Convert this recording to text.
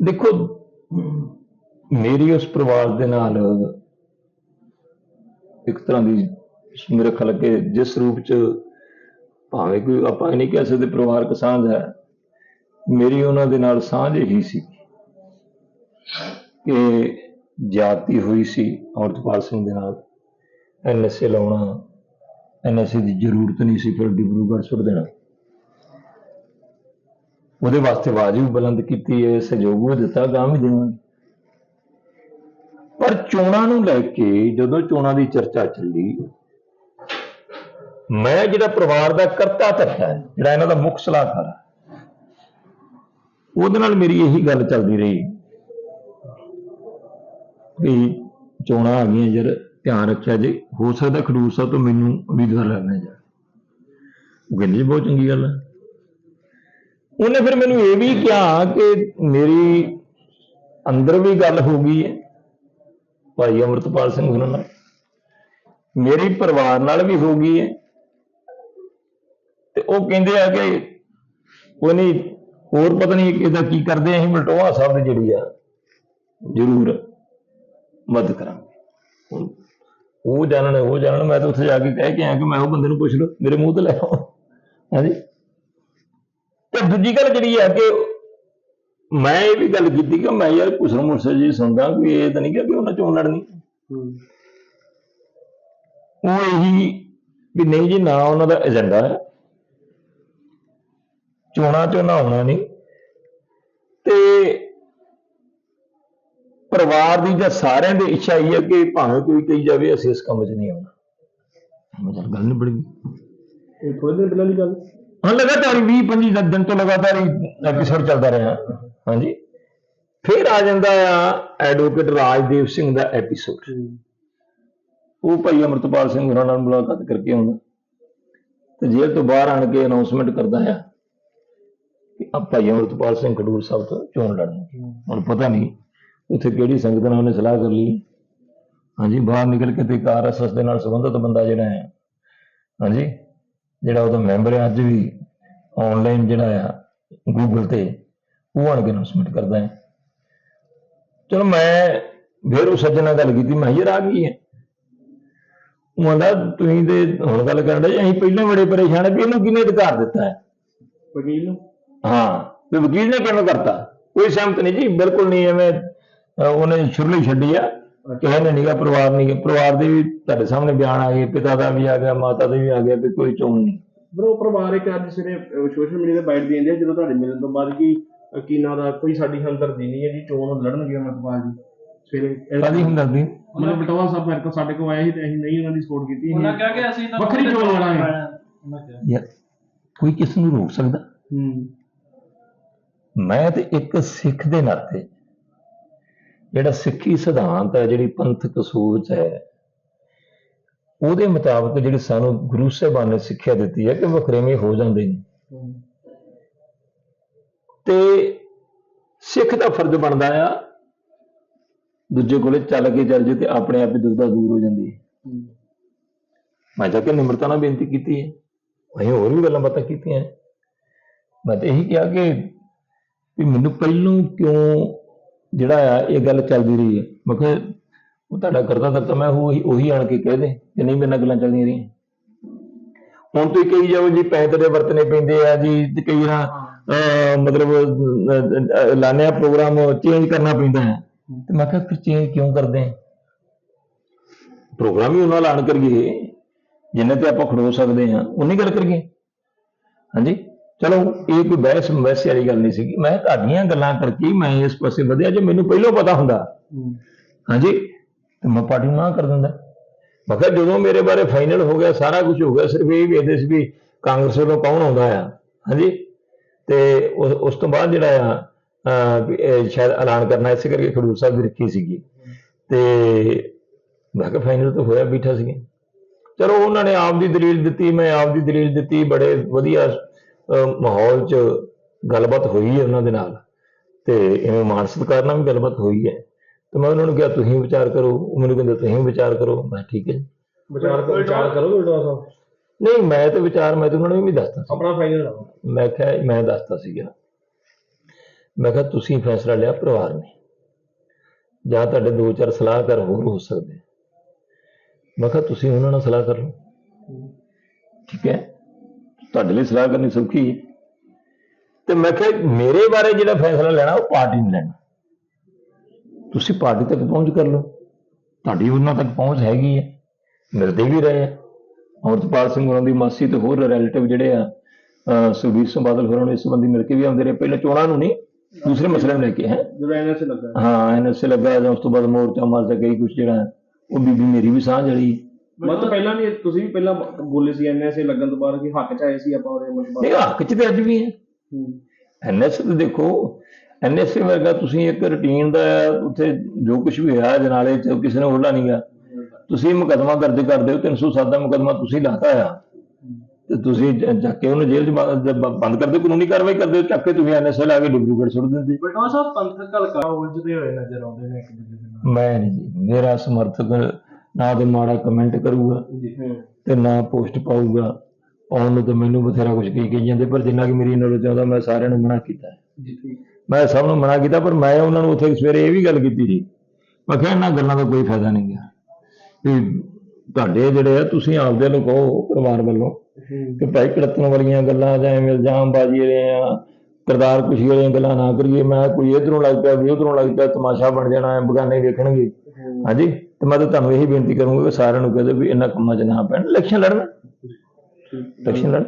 ਦੇਖੋ, ਮੇਰੀ ਉਸ ਪਰਿਵਾਰ ਦੇ ਨਾਲ ਇੱਕ ਤਰ੍ਹਾਂ ਦੀ ਮੇਰੇ ਖਿਆਲ ਕਿ ਜਿਸ ਰੂਪ ਚ ਭਾਵੇਂ ਕੋਈ ਆਪਾਂ ਨਹੀਂ ਕਹਿ ਸਕਦੇ ਪਰਿਵਾਰਕ ਸਾਂਝ ਹੈ, ਮੇਰੀ ਉਹਨਾਂ ਦੇ ਨਾਲ ਸਾਂਝ ਇਹੀ ਸੀ ਕਿ ਜਾਤੀ ਹੋਈ ਸੀ ਅਮਰਤਪਾਲ ਸਿੰਘ ਦੇ ਨਾਲ ਐਨਐਸਏ ਲਾਉਣਾ ਐਨਐਸਏ ਦੀ ਜ਼ਰੂਰਤ ਨਹੀਂ ਸੀ ਫਿਰ ਡਿਬਰੂਗੜ੍ਹ ਸੁੱਟ ਦੇਣਾ। ਉਹਦੇ ਵਾਸਤੇ ਆਵਾਜ਼ ਵੀ ਬੁਲੰਦ ਕੀਤੀ ਹੈ, ਸਹਿਯੋਗ ਵੀ ਦਿੱਤਾ ਗਾਂ ਵੀ ਦੇਵਾਂਗੇ। ਪਰ ਚੋਣਾਂ ਨੂੰ ਲੈ ਕੇ ਜਦੋਂ ਚੋਣਾਂ ਦੀ ਚਰਚਾ ਚੱਲੀ, ਮੈਂ ਜਿਹੜਾ ਪਰਿਵਾਰ ਦਾ ਕਰਤਾ ਧਰਤਾ ਹੈ ਜਿਹੜਾ ਇਹਨਾਂ ਦਾ ਮੁੱਖ ਸਲਾਹਕਾਰ ਹੈ ਉਹਦੇ ਨਾਲ ਮੇਰੀ ਇਹੀ ਗੱਲ ਚੱਲਦੀ ਰਹੀ ਵੀ ਚੋਣਾਂ ਆ ਗਈਆਂ ਯਾਰ ਧਿਆਨ ਰੱਖਿਆ ਜੇ, ਹੋ ਸਕਦਾ ਖਡੂਰ ਸਾਹਿਬ ਤੋਂ ਮੈਨੂੰ ਉਮੀਦਵਾਰ ਲੈਣਾ ਜਾ ਉਹ ਕਹਿੰਦੇ ਜੀ, ਬਹੁਤ ਚੰਗੀ ਗੱਲ ਹੈ ਉਹਨੇ ਫਿਰ ਮੈਨੂੰ ਇਹ ਵੀ ਕਿਹਾ ਕਿ ਮੇਰੀ ਅੰਦਰ ਵੀ ਗੱਲ ਹੋ ਗਈ ਹੈ, ਭਾਈ ਅਮਰਤਪਾਲ ਸਿੰਘ ਉਹਨਾਂ ਨਾਲ। ਮੇਰੀ ਪਰਿਵਾਰ ਨਾਲ ਵੀ ਹੋ ਗਈ ਹੈ। ਤੇ ਉਹ ਕਹਿੰਦੇ ਆ ਕਿ ਉਹ ਨਹੀਂ, ਹੋਰ ਪਤਾ ਨਹੀਂ ਇਹਦਾ ਕੀ ਕਰਦੇ ਅਸੀਂ ਮਲਟੋਆ ਸਾਹਿਬ ਦੀ ਜਿਹੜੀ ਆ, ਜ਼ਰੂਰ ਮਦਦ ਕਰਾਂਗੇ। ਉਹ ਜਾਣਨ ਉਹ ਜਾਣਨ, ਮੈਂ ਤਾਂ ਉੱਥੇ ਜਾ ਕੇ ਕਹਿ ਕੇ ਆਇਆ ਕਿ ਮੈਂ ਉਹ ਬੰਦੇ ਨੂੰ ਪੁੱਛ ਲਓ, ਮੇਰੇ ਮੂੰਹ ਤੇ ਲੈ ਆਓ। ਹਾਂਜੀ। ਤੇ ਦੂਜੀ ਗੱਲ ਜਿਹੜੀ ਹੈ ਕਿ ਮੈਂ ਇਹ ਵੀ ਗੱਲ ਕੀਤੀ ਕਿ ਮੈਂ ਯਾਰ ਕੁਸਰ ਮੁਰਸਰ ਜੀ ਸੁਣਦਾ ਕਿ ਇਹ ਤਾਂ ਨਹੀਂ ਕਿ ਉਹਨਾਂ ਚੋਂ ਲੜਨੀ। ਉਹ ਇਹੀ ਵੀ ਨਹੀਂ ਜੀ ਨਾ ਉਹਨਾਂ ਦਾ ਏਜੰਡਾ ਹੈ। ਚੋਣਾਂ ਚੋਂ ਨਾ ਆਉਣਾ ਨਹੀਂ। ਤੇ ਪਰਿਵਾਰ ਦੀ ਜਾਂ ਸਾਰਿਆਂ ਦੀ ਇੱਛਾ ਹੀ ਹੈ ਕਿ ਭਾਵੇਂ ਕੋਈ ਕਹੀ ਜਾਵੇ ਅਸੀਂ ਇਸ ਕੰਮ 'ਚ ਨਹੀਂ ਆਉਣਾ। ਮੈਂ ਚੱਲ ਗੱਲ ਨਹੀਂ ਬੜੀ ਇਹ ਥੋੜੇ ਦਿਨ ਪਹਿਲਾਂ ਦੀ ਗੱਲ। ਹਾਂ ਲਗਾਤਾਰ 20 25 ਦਿਨ ਤੋਂ ਲਗਾਤਾਰ ਐਪੀਸੋਡ ਚੱਲਦਾ ਰਿਹਾ। ਹਾਂਜੀ। ਫਿਰ ਆ ਜਾਂਦਾ ਆ ਐਡਵੋਕੇਟ ਰਾਜਦੇਵ ਸਿੰਘ ਦਾ ਐਪੀਸੋਡ ਉਹ ਭਾਈ ਅਮਰਤਪਾਲ ਸਿੰਘ ਹੋਰਾਂ ਨਾਲ ਮੁਲਾਕਾਤ ਕਰਕੇ ਆਉਂਦਾ। ਤੇ ਜੇਲ੍ਹ ਤੋਂ ਬਾਹਰ ਆਣ ਕੇ ਅਨਾਉਂਸਮੈਂਟ ਕਰਦਾ ਆ ਕਿ ਆ ਭਾਈ ਅਮਰਤਪਾਲ ਸਿੰਘ ਖਡੂਰ ਸਾਹਿਬ ਤੋਂ ਚੋਣ ਲੜਨਗੇ ਹੁਣ ਪਤਾ ਨਹੀਂ ਉੱਥੇ ਕਿਹੜੀ ਸੰਗਤ ਨਾਲ ਉਹਨੇ ਸਲਾਹ ਕਰ ਲਈ। ਹਾਂਜੀ ਬਾਹਰ ਨਿਕਲ ਕੇ ਤੇ ਇੱਕ ਆਰਐਸਐਸ ਦੇ ਨਾਲ ਸੰਬੰਧਿਤ ਬੰਦਾ ਜਿਹੜਾ ਹੈ ਹਾਂਜੀ। ਜਿਹੜਾ ਉਹਦਾ ਮੈਂਬਰ ਹੈ ਅੱਜ ਵੀ ਆਨਲਾਈਨ ਜਿਹੜਾ ਆ ਗੂਗਲ ਤੇ ਉਹ ਆਣ ਕੇ ਅਨਾਉਂਸਮੈਂਟ ਕਰਦਾ ਹੈ। ਚਲੋ ਮੈਂ ਫਿਰ ਉਹ ਸੱਜਣ ਨਾਲ ਗੱਲ ਕੀਤੀ ਮੈਂ ਯਾਰ ਆ ਗਈ ਹੈ? ਉਹ ਕਹਿੰਦਾ ਤੁਸੀਂ ਤੇ ਹੁਣ ਗੱਲ ਕਰਨ ਦੇ ਅਸੀਂ ਪਹਿਲਾਂ ਬੜੇ ਪਰੇਸ਼ਾਨ ਹੈ ਵੀ ਇਹਨੂੰ ਕਿਹਨੇ ਅਧਿਕਾਰ ਦਿੱਤਾ ਹੈ? ਵਕੀਲ ਨੂੰ? ਹਾਂ ਵੀ ਵਕੀਲ ਨੇ ਕਿਵੇਂ ਕਰਤਾ? ਕੋਈ ਸਹਿਮਤ ਨਹੀਂ ਜੀ ਬਿਲਕੁਲ ਨਹੀਂ ਐਵੇਂ ਉਹਨੇ ਸ਼ੁਰਲੀ ਛੱਡੀ ਆ। ਕਿਸੇ ਨੇ ਨਹੀਂਗਾ ਪਰਿਵਾਰ ਨਹੀਂ ਪਰਿਵਾਰ ਦੇ ਵੀ ਤੁਹਾਡੇ ਸਾਹਮਣੇ ਬਿਆਨ ਆ ਗਏ ਪਿਤਾ ਦਾ ਵੀ ਆ ਗਿਆ ਮਾਤਾ ਦਾ ਵੀ ਆ ਗਿਆ ਵੀ ਕੋਈ ਚੋਣ ਨਹੀਂ ਬਰੋ ਪਰਿਵਾਰ ਇੱਕ ਅੱਜ ਸਵੇਰੇ ਸੋਸ਼ਲ ਮੀਡੀਆ ਤੇ ਬਾਈਟ ਦਿੰਦੇ ਆ ਜਦੋਂ ਤੁਹਾਡੇ ਮਿਲਣ ਤੋਂ ਬਾਅਦ ਕਿ ਅਕੀਨਾ ਦਾ ਕੋਈ ਸਾਡੀ ਹਮਦਰਦੀ ਨਹੀਂ ਹੈ ਜੀ ਚੋਣ ਲੜਨਗੇ ਅਮਰਪਾਲ ਜੀ। ਸਵੇਰੇ ਕਾਦੀ ਹਮਦਰਦੀ? ਮਤਲਬ ਬਟਵਾ ਸਾਹਿਬ ਮੇਰੇ ਕੋਲ ਸਾਡੇ ਕੋਲ ਆਏ ਸੀ ਤੇ ਅਸੀਂ ਨਹੀਂ ਉਹਨਾਂ ਦੀ ਸਪੋਰਟ ਕੀਤੀ ਉਹਨਾਂ ਕਿਹਾ ਕਿ ਅਸੀਂ ਤਾਂ ਵੱਖਰੀ ਚੋਣ ਲੜਾਂਗੇ। ਉਹਨਾਂ ਯਾਰ ਕੋਈ ਕਿਸ ਨੂੰ ਰੋਕ ਸਕਦਾ? ਹੂੰ। ਮੈਂ ਤੇ ਇੱਕ ਸਿੱਖ ਦੇ ਨਾਤੇ ਜਿਹੜਾ ਸਿੱਖੀ ਸਿਧਾਂਤ ਹੈ, ਜਿਹੜੀ ਪੰਥਕ ਸੋਚ ਹੈ, ਉਹਦੇ ਮੁਤਾਬਕ ਜਿਹੜੀ ਸਾਨੂੰ ਗੁਰੂ ਸਾਹਿਬਾਨ ਨੇ ਸਿੱਖਿਆ ਦਿੱਤੀ ਹੈ ਕਿ ਵਖਰੇਵੇਂ ਹੋ ਜਾਂਦੇ ਨੇ। ਤੇ ਸਿੱਖ ਦਾ ਫਰਜ਼ ਬਣਦਾ ਆ, ਦੂਜੇ ਕੋਲੇ ਚੱਲ ਕੇ ਚੱਲ ਜੇ ਤੇ ਆਪਣੇ ਆਪ ਹੀ ਦੁਬਦਾ ਦੂਰ ਹੋ ਜਾਂਦੀ ਹੈ। ਮੈਂ ਜਾ ਕੇ ਨਿਮਰਤਾ ਨਾਲ ਬੇਨਤੀ ਕੀਤੀ ਹੈ। ਅਸੀਂ ਹੋਰ ਵੀ ਗੱਲਾਂ ਬਾਤਾਂ ਕੀਤੀਆਂ। ਮੈਂ ਤਾਂ ਇਹੀ ਕਿਹਾ ਕਿ ਵੀ ਮੈਨੂੰ ਪਹਿਲੋਂ ਕਿਉਂ ਜਿਹੜਾ ਆ ਇਹ ਗੱਲ ਚੱਲਦੀ ਰਹੀ ਹੈ। ਮੈਂ ਕਿਹਾ ਉਹ ਤੁਹਾਡਾ ਕਰਦਾ ਤਾਂ ਮੈਂ ਉਹੀ ਉਹੀ ਆਣ ਕੇ ਕਹਿ ਦੇ ਕਿ ਨਹੀਂ ਮੇਰੇ ਨਾਲ ਗੱਲਾਂ ਚੱਲਦੀਆਂ ਰਹੀਆਂ। ਹੁਣ ਤੁਸੀਂ ਕਹੀ ਜਾਓ ਜੀ ਪੈਸੇ ਤੇਰੇ ਵਰਤਨੇ ਪੈਂਦੇ ਆ ਜੀ ਤੇ ਕਈ ਨਾ ਅਹ, ਮਤਲਬ ਅਹ, ਅਹ, ਪ੍ਰੋਗਰਾਮ ਚੇਂਜ ਕਰਨਾ ਪੈਂਦਾ ਹੈ। ਤੇ ਮੈਂ ਕਿਹਾ ਫਿਰ ਚੇਂਜ ਕਿਉਂ ਕਰਦੇ ਆ? ਪ੍ਰੋਗਰਾਮ ਹੀ ਉਹਨਾਂ ਲਾਣ ਕਰੀਏ। ਜਿੰਨੇ ਤੇ ਆਪਾਂ ਖੜੋ ਸਕਦੇ ਆ ਉਨੀ ਗੱਲ ਕਰੀਏ। ਹਾਂਜੀ? ਚਲੋ ਇਹ ਕੋਈ ਬਹਿਸ ਵੈਸੇ ਵਾਲੀ ਗੱਲ ਨਹੀਂ ਸੀਗੀ। ਮੈਂ ਤੁਹਾਡੀਆਂ ਗੱਲਾਂ ਕਰਕੇ ਮੈਂ ਇਸ ਪਾਸੇ ਵਧਿਆ ਜੇ ਮੈਨੂੰ ਪਹਿਲਾਂ ਪਤਾ ਹੁੰਦਾ। ਹਾਂਜੀ? ਤੇ ਮੈਂ ਪਾਰਟੀ ਨੂੰ ਨਾ ਕਰ ਦਿੰਦਾ। ਮੈਂ ਕਿਹਾ ਜਦੋਂ ਮੇਰੇ ਬਾਰੇ ਫਾਈਨਲ ਹੋ ਗਿਆ ਸਾਰਾ ਕੁਝ ਹੋ ਗਿਆ ਸਿਰਫ ਇਹ ਵੇਖਦੇ ਸੀ ਵੀ ਕਾਂਗਰਸ ਵੱਲੋਂ ਕੌਣ ਆਉਂਦਾ ਆ। ਹਾਂਜੀ? ਤੇ ਉਸ ਤੋਂ ਬਾਅਦ ਜਿਹੜਾ ਆ ਸ਼ਾਇਦ ਐਲਾਨ ਕਰਨਾ ਇਸੇ ਕਰਕੇ ਖਡੂਰ ਸਾਹਿਬ ਦੀ ਰੱਖੀ ਸੀਗੀ। ਤੇ ਮੈਂ ਕਿਹਾ ਫਾਈਨਲ ਤਾਂ ਹੋਇਆ ਬੈਠਾ ਸੀਗੇ। ਚਲੋ ਉਹਨਾਂ ਨੇ ਆਪ ਦੀ ਦਲੀਲ ਦਿੱਤੀ ਮੈਂ ਆਪ ਦੀ ਦਲੀਲ ਦਿੱਤੀ ਬੜੇ ਵਧੀਆ ਮਾਹੌਲ 'ਚ ਗੱਲਬਾਤ ਹੋਈ ਹੈ ਉਹਨਾਂ ਦੇ ਨਾਲ ਤੇ ਇਵੇਂ ਮਾਨ ਸਤਿਕਾਰ ਨਾਲ ਵੀ ਗੱਲਬਾਤ ਹੋਈ ਹੈ। ਤੇ ਮੈਂ ਉਹਨਾਂ ਨੂੰ ਕਿਹਾ ਤੁਸੀਂ ਵਿਚਾਰ ਕਰੋ। ਉਹ ਮੈਨੂੰ ਕਹਿੰਦੇ ਤੁਸੀਂ ਵਿਚਾਰ ਕਰੋ। ਮੈਂ ਠੀਕ ਹੈ। ਵਿਚਾਰ ਕਰੋ ਵਿਚਾਰ ਕਰੋ ਬਟਵਾ ਸਾਹਿਬ ਨਹੀਂ ਮੈਂ ਤਾਂ ਵਿਚਾਰ ਮੈਂ ਤਾਂ ਉਹਨਾਂ ਨੂੰ ਵੀ ਦੱਸਤਾ ਸੀ। ਆਪਣਾ ਫਾਈਨਲ ਮੈਂ ਕਿਹਾ ਮੈਂ ਦੱਸਤਾ ਸੀਗਾ। ਮੈਂ ਕਿਹਾ ਤੁਸੀਂ ਫੈਸਲਾ ਲਿਆ ਪਰਿਵਾਰ ਨੇ। ਜਾਂ ਤੁਹਾਡੇ ਦੋ ਚਾਰ ਸਲਾਹਕਾਰ ਹੋਰ ਹੋ ਸਕਦੇ। ਮੈਂ ਕਿਹਾ ਤੁਸੀਂ ਉਹਨਾਂ ਨਾਲ ਸਲਾਹ ਕਰ ਲਓ। ਠੀਕ ਹੈ। ਤੁਹਾਡੇ ਲਈ ਸਲਾਹ ਕਰਨੀ ਸੌਖੀ ਹੈ। ਤੇ ਮੈਂ ਕਿਹਾ ਮੇਰੇ ਬਾਰੇ ਜਿਹੜਾ ਫੈਸਲਾ ਲੈਣਾ ਉਹ ਪਾਰਟੀ ਨੇ ਲੈਣਾ। ਤੁਸੀਂ ਪਾਰਟੀ ਤੱਕ ਪਹੁੰਚ ਕਰ ਲਓ। ਤੁਹਾਡੀ ਉਹਨਾਂ ਤੱਕ ਪਹੁੰਚ ਹੈਗੀ ਹੈ। ਮਿਲਦੇ ਵੀ ਰਹੇ ਆ। ਅਮਰਤਪਾਲ ਸਿੰਘ ਹੋਰਾਂ ਦੀ ਮਾਸੀ ਤੇ ਹੋਰ ਰਿਲੇਟਿਵ ਜਿਹੜੇ ਆ ਸੁਖਬੀਰ ਸਿੰਘ ਬਾਦਲ ਹੋਰਾਂ ਨੂੰ ਇਸ ਸੰਬੰਧੀ ਮਿਲ ਕੇ ਵੀ ਆਉਂਦੇ ਰਹੇ। ਪਹਿਲਾਂ ਚੋਣਾਂ ਨੂੰ ਨਹੀਂ ਦੂਸਰੇ ਮਸਲੇ ਨੂੰ ਲੈ ਕੇ ਹੈ? ਜਦੋਂ ਐਨਐਸ ਲੱਗਾ। ਹਾਂ ਐਨਐਸਏ ਲੱਗਾ ਜਾਂ ਉਸ ਤੋਂ ਬਾਅਦ ਮੋਰਚਾ ਮਾਰਚਾ ਕਈ ਕੁਝ ਜਿਹੜਾ ਉਹ ਬੀਬੀ ਮੇਰੀ ਵੀ ਸਾਂਝ ਵਾਲੀ ਮਤਲਬ ਪਹਿਲਾਂ ਵੀ ਤੁਸੀਂ ਵੀ ਪਹਿਲਾਂ ਬੋਲੇ ਸੀ ਐਨਐਸਏ ਲੱਗਣ ਤੋਂ ਬਾਅਦ ਕਿ ਹੱਕ ਚ ਆਏ ਸੀ ਆਪਾਂ ਉਹਦੇ ਮਤਲਬ ਨਹੀਂ ਹੱਕ ਚ ਤੇ ਅੱਜ ਵੀ ਹੈ। ਐਨਐਸਏ ਤੇ ਦੇਖੋ ਐਨਐਸਏ ਵਰਗਾ ਤੁਸੀਂ ਇੱਕ ਰੁਟੀਨ ਦਾ ਉੱਥੇ ਜੋ ਕੁਝ ਵੀ ਹੋਇਆ ਜਨਾਲੇ ਚ ਕਿਸੇ ਨੇ ਹੋਲਾ ਨਹੀਂ ਗਿਆ ਤੁਸੀਂ ਮੁਕਦਮਾ ਦਰਜ ਕਰਦੇ ਹੋ 307 ਦਾ ਮੁਕਦਮਾ ਤੁਸੀਂ ਲਾਤਾ ਆ ਤੇ ਤੁਸੀਂ ਜ- ਜਾ ਕੇ ਉਹਨੂੰ ਜੇਲ੍ਹ ਚ ਬੰਦ ਕਰਦੇ ਹੋ, ਕਾਨੂੰਨੀ ਕਾਰਵਾਈ ਕਰਦੇ ਹੋ ਚੱਕ ਕੇ ਤੁਸੀਂ ਐਨਐਸਏ ਲਾ ਕੇ ਡਿਬਰੂਗੜ੍ਹ ਸੁੱਟ ਦਿੰਦੇ। ਬਟਵਾ ਸਾਹਿਬ ਪੰਥਕ ਹਲਕਾ ਉਲਝਦੇ ਹੋਏ ਨਜ਼ਰ ਆਉਂਦੇ ਨੇ ਇੱਕ ਦੂਜੇ ਦੇ ਨਾਲ। ਮੈਂ ਨਹੀਂ ਜੀ ਮੇਰਾ ਸਮਰਥਕ ਨਾ ਤੇ ਮਾੜਾ ਕਮੈਂਟ ਕਰੂਗਾ ਤੇ ਨਾ ਪੋਸਟ ਪਾਊਗਾ। ਪਾਉਣ ਨੂੰ ਤਾਂ ਮੈਨੂੰ ਬਥੇਰਾ ਕੁਝ ਕਹੀ ਗਈ ਜਾਂਦੇ ਪਰ ਜਿੰਨਾ ਕਿ ਮੇਰੀ ਨੌਲੇਜ ਆਉਂਦਾ ਮੈਂ ਸਾਰਿਆਂ ਨੂੰ ਮਨਾ ਕੀਤਾ ਮੈਂ ਸਭ ਨੂੰ ਮਨਾ ਕੀਤਾ ਪਰ ਮੈਂ ਉਹਨਾਂ ਨੂੰ ਉੱਥੇ ਸਵੇਰੇ ਇਹ ਵੀ ਗੱਲ ਕੀਤੀ ਸੀ। ਮੈਂ ਕਿਹਾ ਇਹਨਾਂ ਗੱਲਾਂ ਦਾ ਕੋਈ ਫਾਇਦਾ ਨਹੀਂ ਗਿਆ ਵੀ ਤੁਹਾਡੇ ਜਿਹੜੇ ਆ ਤੁਸੀਂ ਆਪਦੇ ਨੂੰ ਕਹੋ ਪਰਿਵਾਰ ਵੱਲੋਂ ਕਿ ਭਾਈ ਕੜਤਣ ਵਾਲੀਆਂ ਗੱਲਾਂ ਜਾਂ ਐਵੇਂ ਇਲਜ਼ਾਮ ਬਾਜੀ ਰਹੇ ਆ ਕਰਤਾਰ ਖੁਸ਼ੀ ਵਾਲੀਆਂ ਗੱਲਾਂ ਨਾ ਕਰੀਏ। ਮੈਂ ਕੋਈ ਇਧਰੋਂ ਲੱਗ ਪਿਆ ਵੀ ਉਧਰੋਂ ਲੱਗ ਪਿਆ ਤਮਾਸ਼ਾ ਬਣ ਜਾਣਾ ਹੈ ਬਗਾਨੇ ਵੇਖਣਗੇ। ਹਾਂਜੀ? ਤੇ ਮੈਂ ਤਾਂ ਤੁਹਾਨੂੰ ਇਹੀ ਬੇਨਤੀ ਕਰੂੰਗਾ ਕਿ ਸਾਰਿਆਂ ਨੂੰ ਕਹਦੇ ਵੀ ਇਹਨਾਂ ਕੰਮਾਂ 'ਚ ਨਾ ਪੈਣ। ਇਲੈਕਸ਼ਨ ਲੜਨ। ਇਲੈਕਸ਼ਨ ਲੜਨ।